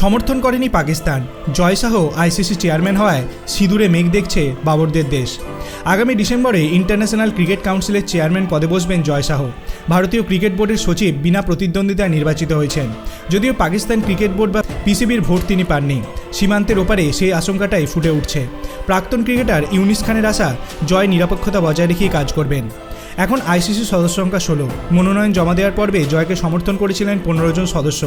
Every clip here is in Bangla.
সমর্থন করেনি পাকিস্তান। জয় শাহ আইসিসি চেয়ারম্যান হওয়ায় সিঁদুরে মেঘ দেখছে বাবরদের দেশ। আগামী ডিসেম্বরে ইন্টারন্যাশনাল ক্রিকেট কাউন্সিলের চেয়ারম্যান পদে বসবেন জয় শাহ ভারতীয় ক্রিকেট বোর্ডের সচিব বিনা প্রতিদ্বন্দ্বিতায় নির্বাচিত হয়েছেন। যদিও পাকিস্তান ক্রিকেট বোর্ড বা পিসিবির ভোট তিনি পাননি। সীমান্তের ওপারে সেই আশঙ্কাটাই ফুটে উঠছে। প্রাক্তন ক্রিকেটার ইউনিস খানের আশা, জয় নিরপেক্ষতা বজায় রেখেই কাজ করবেন। এখন আইসিসি সদস্য সংখ্যা ষোলো। মনোনয়ন জমা দেওয়ার পর্বে জয়কে সমর্থন করেছিলেন পনেরো জন সদস্য।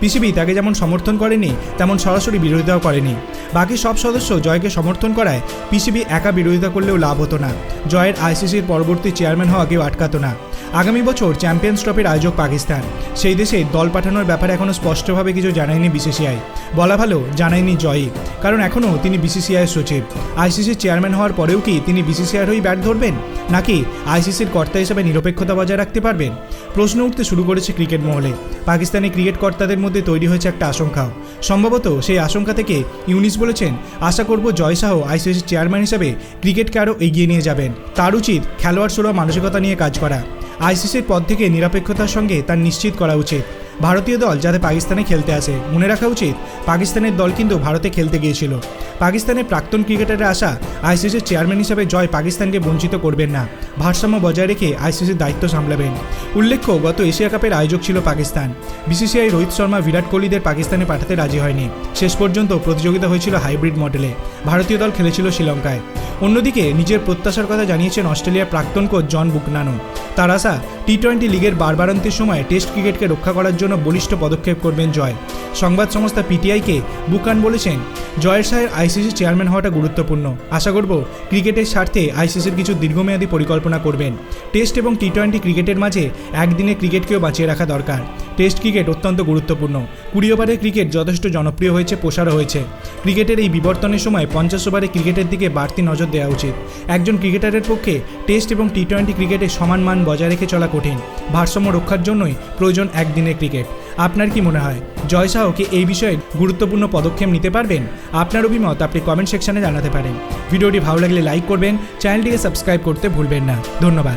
পিসিবি তাকে যেমন সমর্থন করেনি, তেমন সরাসরি বিরোধিতাও করেনি। বাকি সব সদস্য জয়কে সমর্থন করায় পিসিবি একা বিরোধিতা করলেও লাভ হতো না। জয়ের আইসিসির পরবর্তী চেয়ারম্যান হওয়া কেউ আটকাতো না। আগামী বছর চ্যাম্পিয়ন্স ট্রফির আয়োজক পাকিস্তান। সেই দেশে দল পাঠানোর ব্যাপারে এখনও স্পষ্টভাবে কিছু জানায়নি বিসিসিআই। বলা ভালো, জানায়নি জয়ই, কারণ এখনও তিনি বিসিসিআইয়ের সচিব। আইসিসির চেয়ারম্যান হওয়ার পরেও কি তিনি বিসিসিআইয়ের হয়েই ব্যাট ধরবেন? নাকি আইসিসির কর্তা হিসেবে নিরপেক্ষতা বজায় রাখতে পারবেন? প্রশ্ন উঠতে শুরু করেছে ক্রিকেট মহলে। পাকিস্তানি ক্রিকেট কর্তাদের মধ্যে তৈরি হয়েছে একটা আশঙ্কাও সম্ভবত সেই আশঙ্কা থেকে ইউনিস বলেছেন, আশা করব জয় শাহ আইসিসির চেয়ারম্যান হিসেবে ক্রিকেটকে আরও এগিয়ে নিয়ে যাবেন। তার উচিত খেলোয়াড় সুলভ মানসিকতা নিয়ে কাজ করা। আইসিসির পদ থেকে নিরপেক্ষতার সঙ্গে তার নিশ্চিত করা উচিত। ভারতীয় দল যাতে পাকিস্তানে খেলতে আসে। মনে রাখা উচিত, পাকিস্তানের দল কিন্তু ভারতে খেলতে গিয়েছিল। পাকিস্তানের প্রাক্তন ক্রিকেটারের আশা আইসিসির চেয়ারম্যান হিসেবে জয় পাকিস্তানকে বঞ্চিত করবেন না। ভারসাম্য বজায় রেখে আইসিসির দায়িত্ব সামলাবেন। উল্লেখ্য, গত এশিয়া কাপের আয়োজক ছিল পাকিস্তান। বিসিসিআই রোহিত শর্মা, বিরাট কোহলিদের পাকিস্তানে পাঠাতে রাজি হয়নি। শেষ পর্যন্ত প্রতিযোগিতা হয়েছিল হাইব্রিড মডেলে। ভারতীয় দল খেলেছিল শ্রীলঙ্কায়। অন্যদিকে নিজের প্রত্যাশার কথা জানিয়েছেন অস্ট্রেলিয়ার প্রাক্তন কোচ জন বুকনানো। তার আশা টি টোয়েন্টি লিগের বারবারান্তের সময় টেস্ট ক্রিকেটকে রক্ষা করার জন্য বলিষ্ঠ পদক্ষেপ করবেন জয়। সংবাদ সংস্থা পিটিআইকে বুকান বলেছেন, জয়ের শাহের আইসিসি চেয়ারম্যান হওয়াটা গুরুত্বপূর্ণ। আশা করব ক্রিকেটের স্বার্থে আইসিসির কিছু দীর্ঘমেয়াদী পরিকল্পনা করবেন। টেস্ট এবং টি টোয়েন্টি ক্রিকেটের মাঝে একদিনে ক্রিকেটকেও বাঁচিয়ে রাখা দরকার। টেস্ট ক্রিকেট অত্যন্ত গুরুত্বপূর্ণ। কুড়ি ওভারে ক্রিকেট যথেষ্ট জনপ্রিয় হয়েছে, প্রসারও হয়েছে। ক্রিকেটের এই বিবর্তনের সময় পঞ্চাশ ওভারে ক্রিকেটের দিকে বাড়তি নজর দেওয়া উচিত। একজন ক্রিকেটারের পক্ষে টেস্ট এবং টি টোয়েন্টি ক্রিকেটে সমান মান বজায় রেখে চলা কঠিন। ভারসাম্য রক্ষার জন্যই প্রয়োজন একদিনের ক্রিকেট। আপনার কি মনে হয়? জয় শাহ কি এই বিষয়ে গুরুত্বপূর্ণ পদক্ষেপ নিতে পারবেন? আপনার অভিমত আপনি কমেন্ট সেকশনে জানাতে পারেন। ভিডিওটি ভালো লাগলে লাইক করবেন, চ্যানেলটিকে সাবস্ক্রাইব করতে ভুলবেন না। ধন্যবাদ।